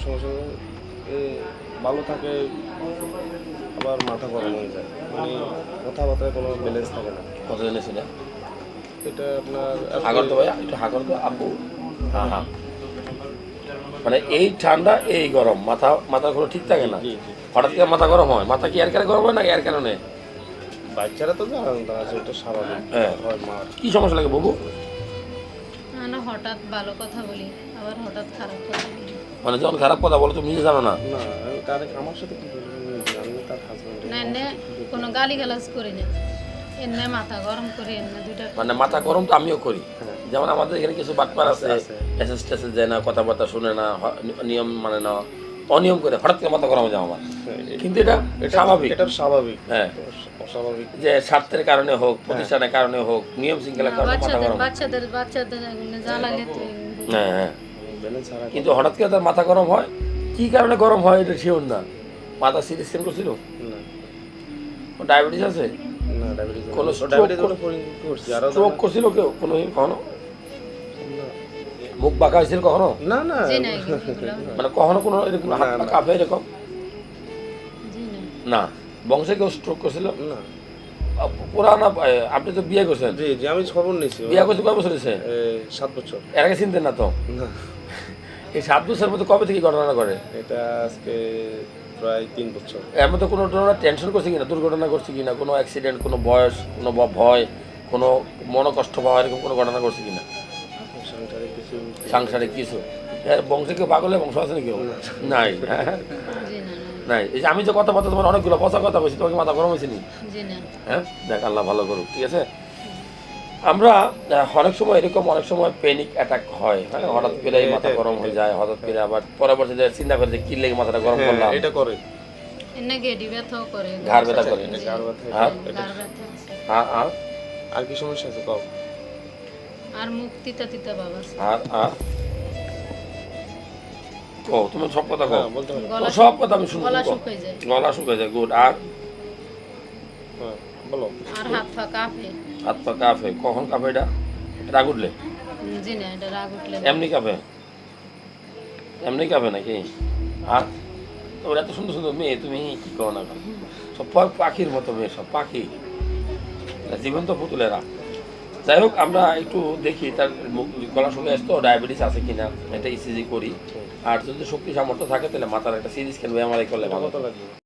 সমস্যা ভালো থাকে আবার মাথা গরম হয়ে যায়। মানে কথাবার্তায় কোনো ব্যালেন্স থাকে না। কত জেনেছি না এটা আপনার আজকে- হাগর তো ভাইয়া একটু হাগর তো আব্বু। হ্যাঁ হ্যাঁ। মানে এই ঠান্ডা এই গরম মাথা মাথা কোনো ঠিক থাকে না? হঠাৎ করে মাথা গরম হয়? মাথা কি এর কারণে গরম হয় না এর কারণে? বাচ্চারা তো জানেন তা আছে এটা স্বাভাবিক। হয় কি সমস্যা লাগে বাবু না হঠাৎ ভালো কথা বলি আবার হঠাৎ খারাপ কথা বলি। মানে যখন খারাপ কথা বলো তুমি নিজে জানো না? না তার আমার সাথে কি বলব? আমি তার হাজবেন্ড না এনে কোনো গালি গালাজ করি না। এনে মাথা গরম করি এমনি দুইটা মানে মাথা গরম তো আমিও করি। হ্যাঁ। যেমন আমাদের এখানে কিছু বাটপার আছে। এসএস টেসেস দেয় না কথাবার্তা শুনে না নিয়ম মানে না। অনিয়ম করে হঠাৎ করে মাথা গরম হয়ে যায় আমার। কিন্তু এটা স্বাভাবিক। এটা স্বাভাবিক। হ্যাঁ। অস্বাভাবিক যে স্বার্থের কারণে হোক প্রতিষ্ঠানের কারণে হোক নিয়ম শৃঙ্খলার কারণে মাথা গরম। বাচ্চাদের বাচ্চাদের জ্বালালে হ্যাঁ হ্যাঁ। কিন্তু হঠাৎ করে তার মাথা গরম হয় কি কারণে গরম হয় এটা শিওর না। মাথা সিরিজ স্ক্যান করছিল? না। ডায়াবেটিস আছে? না ডায়াবেটিস কোনো ডায়াবেটিস করছিল কেউ? কোনো কখনো? মুখ বাঁকা হয়েছিল কখনো? না না। মানে কখনো কোনো এরকম হাত পা কাঁপে এরকম? না না। বংশে কেউ স্ট্রোক করছিল? না। পুরানা আপনি তো বিয়ে করছেন? জি জি আমি খবর নিয়েছি বিয়ে করতে কয় বছর হয়েছে? সাত বছর। এর আগে চিনতেন না তো? এই সাত বছরের মধ্যে কবে থেকে ঘটনা করে এটা আজকে প্রায় তিন বছর। এর মধ্যে কোনো ধরনের টেনশন করছে কিনা দুর্ঘটনা করছে কিনা কোনো অ্যাক্সিডেন্ট কোনো বয়স কোনো ব- ভয় কোনো মনোকষ্ট পাওয়া এরকম কোনো ঘটনা করছে কিনা? সাংসারিক কিছু? এর বংশে কেউ পাগলে বংশ আছে নাকি? নাই। হ্যাঁ নাই। এই যে আমি যে কথাবার্তা তোমার অনেকগুলো পচা কথা বলছি তোমাকে মাথা গরম হয়েছে নি? হ্যাঁ? দেখ আল্লাহ ভালো করুক ঠিক আছে? আমরা অনেক সময় এরকম অনেক সময় প্যানিক অ্যাটাক হয় হ্যাঁ? হঠাৎ করে মাথা গরম হয়ে যায় হঠাৎ করে আবার পরবর্তীতে চিন্তা করে যে কি লেগে মাথাটা গরম করলাম। হ্যাঁ, এটা করে। ঘাড় ব্যথা করে? হ্যাঁ? হ্যাঁ হ্যাঁ। আর কি সমস্যা আছে? কও। আর মুখ তিতা তিতা বাবা। আর আর? ও তুমি সব কথা কও। হ্যাঁ সব কথা আমি শুনব গলা। যায়। গলা শুকিয়ে যায় গুড। আর? হ্যাঁ বলো। আর হাত পা কাঁপে। হাত পা কাঁপে। কখন কাঁপে এটা? রাগ উঠলে? জি না এটা রাগ উঠলে এমনি কাঁপে? এমনি কাঁপে নাকি? আর? তোমার এত সুন্দর সুন্দর মেয়ে তুমি কি করো না সব পাখির মতো মেয়ে সব পাখি। জীবন্ত পুতুলেরা। যাই হোক আমরা একটু দেখি তার মুখ- গলা শুনে আসতো ডায়াবেটিস আছে কিনা এটা ইসিজি করি। আর যদি শক্তি সামর্থ্য থাকে তাহলে মাথার একটা সিরিজ কেন এই করলে ভালো। লাগবে?